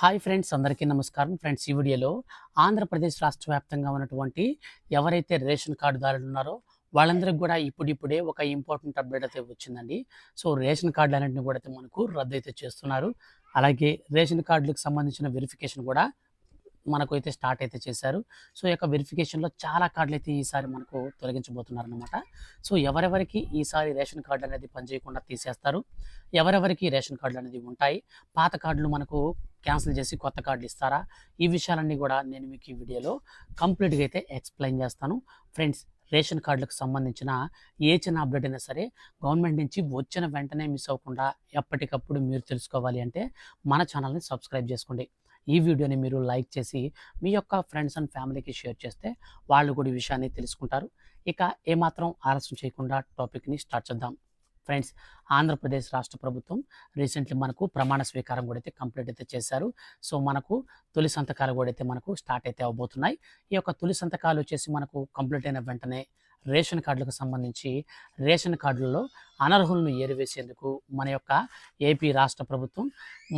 Hi friends అందరికీ నమస్కారం. Friends ఈ వీడియోలో ఆంధ్రప్రదేశ్ రాష్ట్ర వ్యాప్తంగా ఉన్నటువంటి ఎవరైతే రేషన్ కార్డుదారులు ఉన్నారో వాళ్ళందరికీ కూడా ఇప్పుడిప్పుడే ఒక ఇంపార్టెంట్ అప్డేట్ అయితే వచ్చిందండి. సో రేషన్ కార్డులు అన్నింటినీ కూడా అయితే మనకు రద్దు అయితే చేస్తున్నారు. అలాగే రేషన్ కార్డులకు సంబంధించిన వెరిఫికేషన్ కూడా మనకు అయితే స్టార్ట్ అయితే చేశారు. సో ఈ యొక్క వెరిఫికేషన్లో చాలా కార్డులు అయితే ఈసారి మనకు తొలగించబోతున్నారు అనమాట సో ఎవరెవరికి ఈసారి రేషన్ కార్డు అనేది పనిచేయకుండా తీసేస్తారు? ఎవరెవరికి రేషన్ కార్డులు అనేది ఉంటాయి? పాత కార్డులు మనకు క్యాన్సిల్ చేసి కొత్త కార్డులు ఇస్తారా? ఈ విషయాలన్నీ కూడా నేను మీకు ఈ వీడియోలో కంప్లీట్గా అయితే ఎక్స్ప్లెయిన్ చేస్తాను. ఫ్రెండ్స్ రేషన్ కార్డులకు సంబంధించిన ఏ చిన్న అప్డేట్ అయినా సరే గవర్నమెంట్ నుంచి వచ్చిన వెంటనే మిస్ అవ్వకుండా ఎప్పటికప్పుడు మీరు తెలుసుకోవాలి అంటే మన ఛానల్ని సబ్స్క్రైబ్ చేసుకోండి. ఈ వీడియోని మీరు లైక్ చేసి మీ యొక్క ఫ్రెండ్స్ అండ్ ఫ్యామిలీకి షేర్ చేస్తే వాళ్ళు కూడా ఈ విషయాన్ని తెలుసుకుంటారు. ఇక ఏమాత్రం ఆలస్యం చేయకుండా టాపిక్ని స్టార్ట్ చేద్దాం. ఫ్రెండ్స్ ఆంధ్రప్రదేశ్ రాష్ట్ర ప్రభుత్వం రీసెంట్లీ మనకు ప్రమాణ స్వీకారం కూడా అయితే కంప్లీట్ అయితే చేశారు. సో మనకు తొలి సంతకాలు కూడా అయితే మనకు స్టార్ట్ అయితే అవబోతున్నాయి. ఈ యొక్క తొలి సంతకాలు వచ్చేసి మనకు కంప్లీట్ అయిన వెంటనే రేషన్ కార్డులకు సంబంధించి రేషన్ కార్డులలో అనర్హులను ఏరివేసేందుకు మన యొక్క ఏపీ రాష్ట్ర ప్రభుత్వం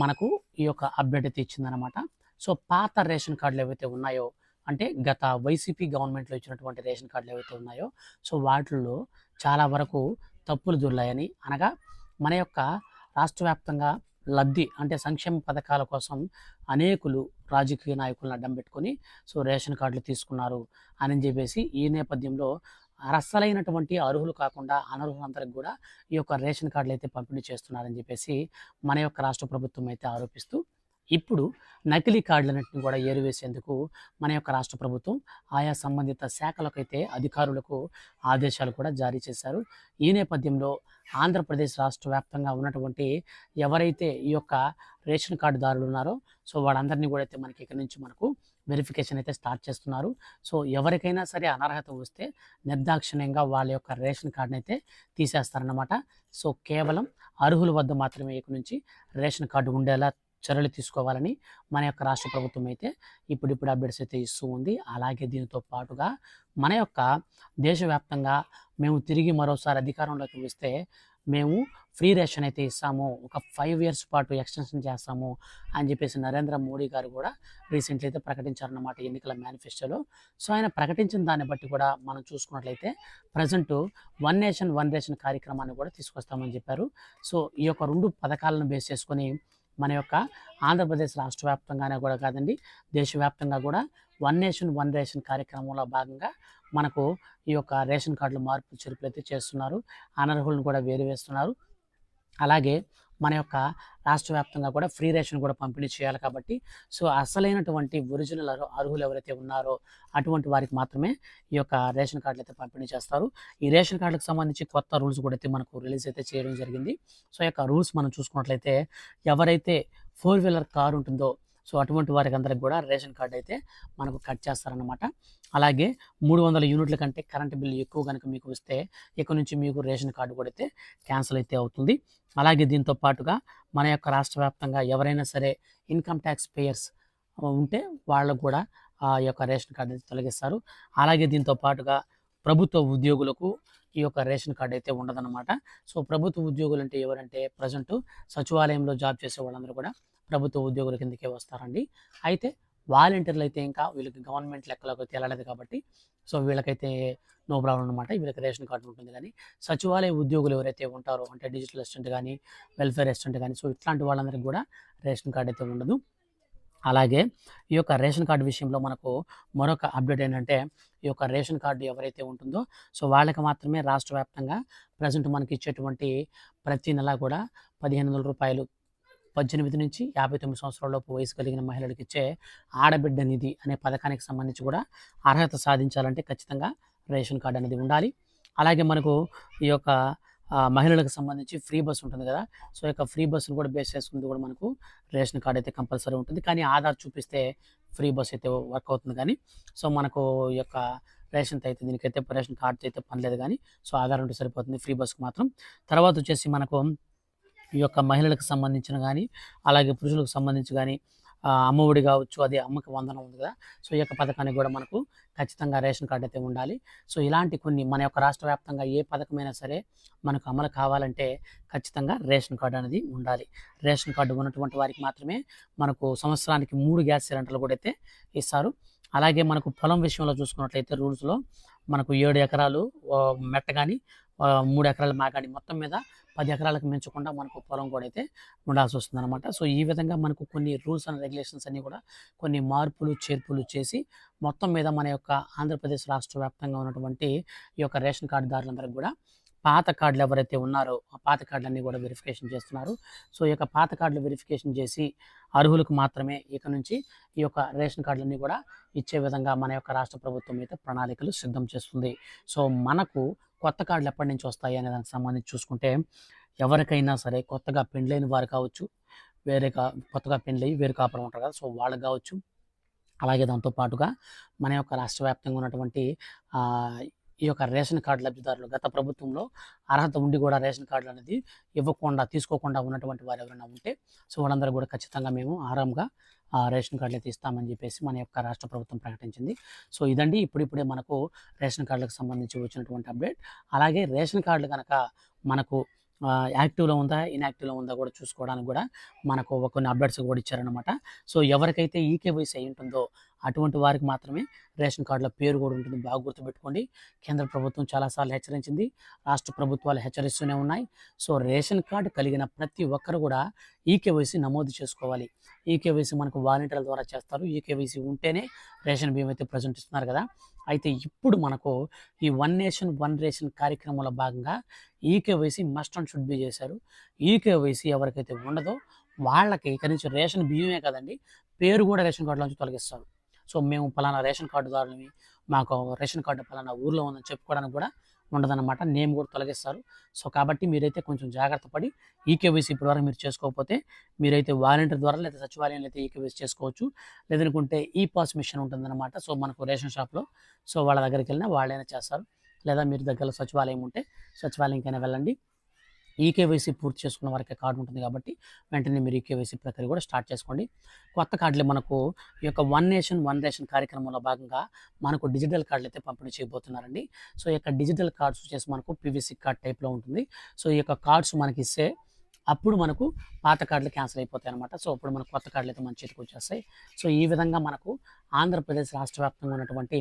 మనకు ఈ యొక్క అప్డేట్ అయితే ఇచ్చిందనమాట సో పాత రేషన్ కార్డులు ఏవైతే ఉన్నాయో అంటే గత వైసీపీ గవర్నమెంట్లో ఇచ్చినటువంటి రేషన్ కార్డులు ఏవైతే ఉన్నాయో సో వాటిల్లో చాలా వరకు తప్పులు దొర్లాయని అనగా మన యొక్క రాష్ట్ర వ్యాప్తంగా లబ్ధి అంటే సంక్షేమ పథకాల కోసం అనేకులు రాజకీయ నాయకులను అడ్డం పెట్టుకొని సో రేషన్ కార్డులు తీసుకున్నారు అని చెప్పేసి ఈ నేపథ్యంలో అరసలైనటువంటి అర్హులు కాకుండా అనర్హులందరికి కూడా ఈ యొక్క రేషన్ కార్డులు అయితే పంపిణీ చేస్తున్నారని చెప్పేసి మన యొక్క రాష్ట్ర ప్రభుత్వం అయితే ఆరోపిస్తూ ఇప్పుడు నకిలీ కార్డులన్నింటిని కూడా ఏరివేసేందుకు మన యొక్క రాష్ట్ర ప్రభుత్వం ఆయా సంబంధిత శాఖలకైతే అధికారులకు ఆదేశాలు కూడా జారీ చేశారు. ఈ నేపథ్యంలో ఆంధ్రప్రదేశ్ రాష్ట్ర వ్యాప్తంగా ఉన్నటువంటి ఎవరైతే ఈ యొక్క రేషన్ కార్డుదారులు ఉన్నారో సో వాళ్ళందరినీ కూడా అయితే మనకి ఇక్కడ నుంచి మనకు వెరిఫికేషన్ అయితే స్టార్ట్ చేస్తున్నారు. సో ఎవరికైనా సరే అనర్హత వస్తే నిర్దాక్షిణ్యంగా వాళ్ళ యొక్క రేషన్ కార్డుని అయితే తీసేస్తారన్నమాట. సో కేవలం అర్హుల వద్ద మాత్రమే ఇక నుంచి రేషన్ కార్డు ఉండేలా చర్యలు తీసుకోవాలని మన యొక్క రాష్ట్ర ప్రభుత్వం అయితే ఇప్పుడిప్పుడు అప్డేట్స్ అయితే ఇస్తూ ఉంది. అలాగే దీనితో పాటుగా మన యొక్క దేశవ్యాప్తంగా మేము తిరిగి మరోసారి అధికారంలోకి వస్తే మేము ఫ్రీ రేషన్ అయితే ఇస్తాము. ఒక ఫైవ్ ఇయర్స్ పాటు ఎక్స్టెన్షన్ చేస్తాము అని చెప్పేసి నరేంద్ర మోడీ గారు కూడా రీసెంట్లీ అయితే ప్రకటించారన్నమాట ఎన్నికల మేనిఫెస్టోలో. సో ఆయన ప్రకటించిన దాన్ని బట్టి కూడా మనం చూసుకున్నట్లయితే present one nation one ration కార్యక్రమాన్ని కూడా తీసుకొస్తామని చెప్పారు. సో ఈ యొక్క రెండు పథకాలను బేస్ చేసుకొని మన యొక్క ఆంధ్రప్రదేశ్ రాష్ట్ర వ్యాప్తంగానే కూడా కాదండి దేశవ్యాప్తంగా కూడా వన్ నేషన్ వన్ రేషన్ కార్యక్రమంలో భాగంగా మనకు ఈ యొక్క రేషన్ కార్డులు మార్పు చేర్పులు అయితే చేస్తున్నారు. అనర్హులను కూడా వేరు వేస్తున్నారు. అలాగే మన యొక్క రాష్ట్ర వ్యాప్తంగా కూడా ఫ్రీ రేషన్ కూడా పంపిణీ చేయాలి కాబట్టి సో అసలైనటువంటి ఒరిజినల్ అర్హులు ఎవరైతే ఉన్నారో అటువంటి వారికి మాత్రమే ఈ యొక్క రేషన్ కార్డులు అయితే పంపిణీ చేస్తారు. ఈ రేషన్ కార్డులకు సంబంధించి కొత్త రూల్స్ కూడా అయితే మనకు రిలీజ్ అయితే చేయడం జరిగింది. సో ఈ యొక్క రూల్స్ మనం చూసుకున్నట్లయితే ఎవరైతే ఫోర్ వీలర్ కార్ ఉంటుందో సో అటువంటి వారికి అందరికి కూడా రేషన్ కార్డు అయితే మనకు కట్ చేస్తారనమాట అలాగే మూడు వందల యూనిట్ల కంటే కరెంట్ బిల్లు ఎక్కువ కనుక మీకు వస్తే ఇక్కడ నుంచి మీకు రేషన్ కార్డు కూడా అయితే క్యాన్సిల్ అయితే అవుతుంది. అలాగే దీంతో పాటుగా మన యొక్క రాష్ట్ర వ్యాప్తంగా ఎవరైనా సరే ఇన్కమ్ ట్యాక్స్ పేయర్స్ ఉంటే వాళ్ళకు కూడా ఆ యొక్క రేషన్ కార్డు అయితే తొలగిస్తారు. అలాగే దీంతో పాటుగా ప్రభుత్వ ఉద్యోగులకు ఈ యొక్క రేషన్ కార్డు అయితే ఉండదన్నమాట. సో ప్రభుత్వ ఉద్యోగులు అంటే ఎవరంటే ప్రజెంట్ సచివాలయంలో జాబ్ చేసే వాళ్ళందరూ కూడా ప్రభుత్వ ఉద్యోగుల కిందకే వస్తారండి. అయితే వాలంటీర్లు అయితే ఇంకా వీళ్ళకి గవర్నమెంట్ లెక్కలోకి తేలలేదు కాబట్టి సో వీళ్ళకైతే నో ప్రాబ్లం అనమాట వీళ్ళకి రేషన్ కార్డు ఉంటుంది కానీ సచివాలయ ఉద్యోగులు ఎవరైతే ఉంటారో అంటే డిజిటల్ అసిస్టెంట్ కానీ వెల్ఫేర్ అసిస్టెంట్ కానీ సో ఇట్లాంటి వాళ్ళందరికీ కూడా రేషన్ కార్డు అయితే ఉండదు. అలాగే ఈ యొక్క రేషన్ కార్డు విషయంలో మనకు మరొక అప్డేట్ ఏంటంటే ఈ యొక్క రేషన్ కార్డు ఎవరైతే ఉంటుందో సో వాళ్ళకి మాత్రమే రాష్ట్ర వ్యాప్తంగా ప్రజెంట్ మనకి ఇచ్చేటువంటి ప్రతి నెల కూడా పదిహేను వందల రూపాయలు పద్దెనిమిది నుంచి యాభై తొమ్మిది సంవత్సరాలలోపు వయసు కలిగిన మహిళలకు ఇచ్చే ఆడబిడ్డ నిధి అనే పథకానికి సంబంధించి కూడా అర్హత సాధించాలంటే ఖచ్చితంగా రేషన్ కార్డు అనేది ఉండాలి. అలాగే మనకు ఈ యొక్క మహిళలకు సంబంధించి ఫ్రీ బస్ ఉంటుంది కదా సో ఈ యొక్క ఫ్రీ బస్సును కూడా బేస్ చేసుకుంది కూడా మనకు రేషన్ కార్డు అయితే కంపల్సరీ ఉంటుంది. కానీ ఆధార్ చూపిస్తే ఫ్రీ బస్ అయితే వర్క్ అవుతుంది కానీ సో మనకు ఈ యొక్క రేషన్తో అయితే దీనికైతే రేషన్ కార్డుతో అయితే పనిలేదు కానీ సో ఆధార్ ఉంటే సరిపోతుంది ఫ్రీ బస్కి మాత్రం. తర్వాత వచ్చేసి మనకు ఈ యొక్క మహిళలకు సంబంధించిన కానీ అలాగే పురుషులకు సంబంధించి కానీ అమ్మఒడి కావచ్చు అదే అమ్మకి వందనం ఉంది కదా. సో ఈ యొక్క పథకానికి కూడా మనకు ఖచ్చితంగా రేషన్ కార్డు అయితే ఉండాలి. సో ఇలాంటి కొన్ని మన యొక్క రాష్ట్ర వ్యాప్తంగా ఏ పథకమైనా సరే మనకు అమలు కావాలంటే ఖచ్చితంగా రేషన్ కార్డు అనేది ఉండాలి. రేషన్ కార్డు ఉన్నటువంటి వారికి మాత్రమే మనకు సంవత్సరానికి మూడు గ్యాస్ సిలిండర్లు కూడా అయితే ఇస్తారు. అలాగే మనకు పొలం విషయంలో చూసుకున్నట్లయితే రూల్స్లో మనకు ఏడు ఎకరాలు మెట్ట కానీ మూడు ఎకరాలు మా కానీ మొత్తం మీద పది ఎకరాలకు మించకుండా మనకు పొలం కూడా అయితే ఉండాల్సి వస్తుంది అనమాట సో ఈ విధంగా మనకు కొన్ని రూల్స్ అండ్ రెగ్యులేషన్స్ అన్నీ కూడా కొన్ని మార్పులు చేర్పులు చేసి మొత్తం మీద మన యొక్క ఆంధ్రప్రదేశ్ రాష్ట్ర వ్యాప్తంగా ఉన్నటువంటి ఈ యొక్క రేషన్ కార్డుదారులందరికీ కూడా పాత కార్డులు ఎవరైతే ఉన్నారో ఆ పాత కార్డులన్నీ కూడా వెరిఫికేషన్ చేస్తున్నారు. సో ఈ యొక్క పాత కార్డులు వెరిఫికేషన్ చేసి అర్హులకు మాత్రమే ఇక నుంచి ఈ యొక్క రేషన్ కార్డులన్నీ కూడా ఇచ్చే విధంగా మన యొక్క రాష్ట్ర ప్రభుత్వం అయితే ప్రణాళికలు సిద్ధం చేస్తుంది. సో మనకు కొత్త కార్డులు ఎప్పటి నుంచి వస్తాయి అనే దానికి సంబంధించి చూసుకుంటే ఎవరికైనా సరే కొత్తగా పెండ్లైన వారు కావచ్చు వేరే కా కొత్తగా పెండ్లయ్యి వేరు కాపురం ఉంటారు కదా సో వాళ్ళకి కావచ్చు. అలాగే దాంతో పాటుగా మన యొక్క రాష్ట్ర వ్యాప్తంగా ఉన్నటువంటి ఈ యొక్క రేషన్ కార్డు లబ్ధిదారులు గత ప్రభుత్వంలో అర్హత ఉండి కూడా రేషన్ కార్డులు అనేది ఇవ్వకుండా తీసుకోకుండా ఉన్నటువంటి వారు ఎవరైనా ఉంటే సో వాళ్ళందరూ కూడా ఖచ్చితంగా మేము ఆరాంగా ఆ, రేషన్ కార్డులు అయితే ఇస్తామని చెప్పేసి మన యొక్క రాష్ట్ర ప్రభుత్వం ప్రకటించింది. సో ఇదండి ఇప్పుడిప్పుడే మనకు రేషన్ కార్డులకు సంబంధించి వచ్చినటువంటి అప్డేట్. అలాగే రేషన్ కార్డులు కనుక మనకు యాక్టివ్లో ఉందా ఇన్యాక్టివ్లో ఉందా కూడా చూసుకోవడానికి కూడా మనకు కొన్ని అప్డేట్స్ కూడా ఇచ్చారనమాట సో ఎవరికైతే ఈకేవైసీ అయి ఉంటుందో అటువంటి వారికి మాత్రమే రేషన్ కార్డులో పేరు కూడా ఉంటుంది. బాగా గుర్తుపెట్టుకోండి. కేంద్ర ప్రభుత్వం చాలాసార్లు హెచ్చరించింది. రాష్ట్ర ప్రభుత్వాలు హెచ్చరిస్తూనే ఉన్నాయి. సో రేషన్ కార్డు కలిగిన ప్రతి ఒక్కరు కూడా ఈకేవైసీ నమోదు చేసుకోవాలి. ఈకేవైసీ మనకు వాలంటీర్ల ద్వారా చేస్తారు. ఈకేవైసీ ఉంటేనే రేషన్ బియ్యం అయితే ప్రజెంట్ ఇస్తున్నారు కదా. అయితే ఇప్పుడు మనకు ఈ వన్ నేషన్ వన్ రేషన్ కార్యక్రమంలో భాగంగా eKYC must and should be చేశారు. ఈకేవైసీ ఎవరికైతే ఉండదో వాళ్ళకి కనీసం నుంచి రేషన్ బియ్యమే కదండి. పేరు కూడా రేషన్ కార్డులో నుంచి తొలగిస్తారు. సో మేము పలానా రేషన్ కార్డుదారులని మాకు రేషన్ కార్డు పలానా ఊర్లో ఉందని చెప్పుకోవడానికి కూడా ఉండదన్నమాట. నేమ్ కూడా తొలగిస్తారు. సో కాబట్టి మీరైతే కొంచెం జాగ్రత్త పడి ఈకేవైసీ ఇప్పటివరకు మీరు చేసుకోకపోతే మీరైతే వాలంటీర్ ద్వారా లేదా సచివాలయంలో అయితే ఈకేవైసీ చేసుకోవచ్చు. లేదనుకుంటే ఈ పాస్ మిషన్ ఉంటుందన్నమాట. సో మనకు రేషన్ షాప్లో సో వాళ్ళ దగ్గరికి వెళ్ళినా వాళ్ళైనా చేస్తారు. లేదా మీరు దగ్గరలో సచివాలయం ఉంటే సచివాలయంకైనా వెళ్ళండి. ఈకేవైసీ పూర్తి చేసుకున్న వారికి కార్డు ఉంటుంది కాబట్టి వెంటనే మీరు ఈకేవైసీ ప్రక్రియ కూడా స్టార్ట్ చేసుకోండి. కొత్త కార్డులు మనకు ఈ యొక్క వన్ నేషన్ వన్ రేషన్ కార్యక్రమంలో భాగంగా మనకు డిజిటల్ కార్డులు అయితే పంపిణీ చేయబోతున్నారండి. సో ఈ యొక్క డిజిటల్ కార్డ్స్ వచ్చేసి మనకు పీవీసీ కార్డ్ టైప్లో ఉంటుంది. సో ఈ యొక్క కార్డ్స్ మనకి ఇస్తే అప్పుడు మనకు పాత కార్డులు క్యాన్సిల్ అయిపోతాయి అనమాట సో అప్పుడు మనకు కొత్త కార్డులు అయితే మన చేతికి వచ్చేస్తాయి. సో ఈ విధంగా మనకు ఆంధ్రప్రదేశ్ రాష్ట్ర వ్యాప్తంగా ఉన్నటువంటి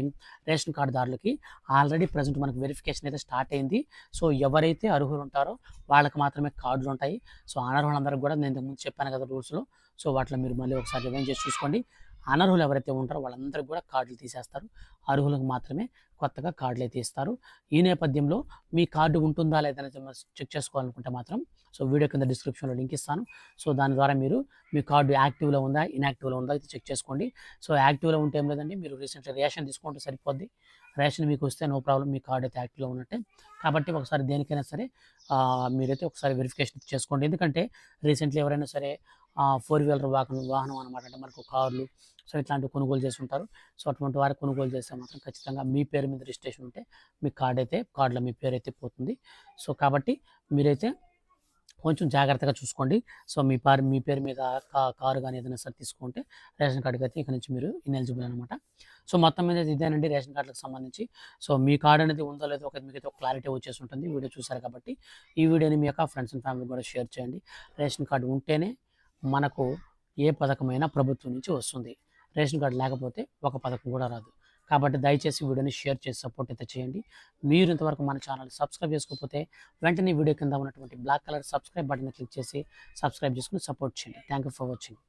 రేషన్ కార్డుదారులకి ఆల్రెడీ ప్రజెంట్ మనకు వెరిఫికేషన్ అయితే స్టార్ట్ అయింది. సో ఎవరైతే అర్హులు ఉంటారో వాళ్ళకి మాత్రమే కార్డులు ఉంటాయి. సో అనర్హులందరికీ కూడా నేను ఇంతకుముందు చెప్పాను కదా రూల్స్లో. సో వాటిలో మీరు మళ్ళీ ఒకసారి రివైన్ చేసి చూసుకోండి. అనర్హులు ఎవరైతే ఉంటారో వాళ్ళందరికీ కూడా కార్డులు తీసేస్తారు. అర్హులకు మాత్రమే కొత్తగా కార్డులు అయితే ఇస్తారు. ఈ నేపథ్యంలో మీ కార్డు ఉంటుందా లేదా అనేది చెక్ చేసుకోవాలనుకుంటే మాత్రం సో వీడియో కింద డిస్క్రిప్షన్లో లింక్ ఇస్తాను. సో దాని ద్వారా మీరు మీ కార్డు యాక్టివ్లో ఉందా ఇన్యాక్టివ్లో ఉందా అయితే చెక్ చేసుకోండి. సో యాక్టివ్లో ఉంటే ఏం లేదండి మీరు రీసెంట్గా రేషన్ తీసుకుంటే సరిపోద్ది. రేషన్ మీకు వస్తే నో ప్రాబ్లం మీ కార్డు అయితే యాక్టివ్లో ఉన్నట్టే. కాబట్టి ఒకసారి దేనికైనా సరే మీరైతే ఒకసారి వెరిఫికేషన్ చేసుకోండి. ఎందుకంటే రీసెంట్లీ ఎవరైనా సరే ఫోర్ వీలర్ వాహనం వాహనం అనమాట అంటే మనకు కార్లు సో ఇట్లాంటివి కొనుగోలు చేసి ఉంటారు సో అటువంటి వారు కొనుగోలు చేస్తే మాత్రం ఖచ్చితంగా మీ పేరు మీద రిజిస్ట్రేషన్ ఉంటే మీ కార్డ్ అయితే కార్డులో మీ పేరు అయితే పోతుంది. సో కాబట్టి మీరైతే కొంచెం జాగ్రత్తగా చూసుకోండి. సో మీ పారు మీ పేరు మీద కారు కానీ ఏదైనా సరే తీసుకుంటే రేషన్ కార్డుకి అయితే ఇక్కడ నుంచి మీరు ఇన్ఎలిజిబుల్ అనమాట సో మొత్తం మీద ఇదేనండి రేషన్ కార్డులకు సంబంధించి. సో మీ కార్డు అనేది ఉందో లేదో ఒక మీకు అయితే ఒక క్లారిటీ వచ్చేసి ఉంటుంది. వీడియో చూసారు కాబట్టి ఈ వీడియోని మీ యొక్క ఫ్రెండ్స్ అండ్ ఫ్యామిలీ కూడా షేర్ చేయండి. రేషన్ కార్డు ఉంటేనే మనకు ఏ పథకమైనా ప్రభుత్వం నుంచి వస్తుంది. రేషన్ కార్డు లేకపోతే ఒక పథకం కూడా రాదు. కాబట్టి దయచేసి వీడియోని షేర్ చేసి సపోర్ట్ అయితే చేయండి. మీరు ఇంతవరకు మన ఛానల్ సబ్స్క్రైబ్ చేసుకోకపోతే వెంటనే వీడియో కింద ఉన్నటువంటి black colour subscribe button click చేసి సబ్స్క్రైబ్ చేసుకుని సపోర్ట్ చేయండి. Thank you for watching.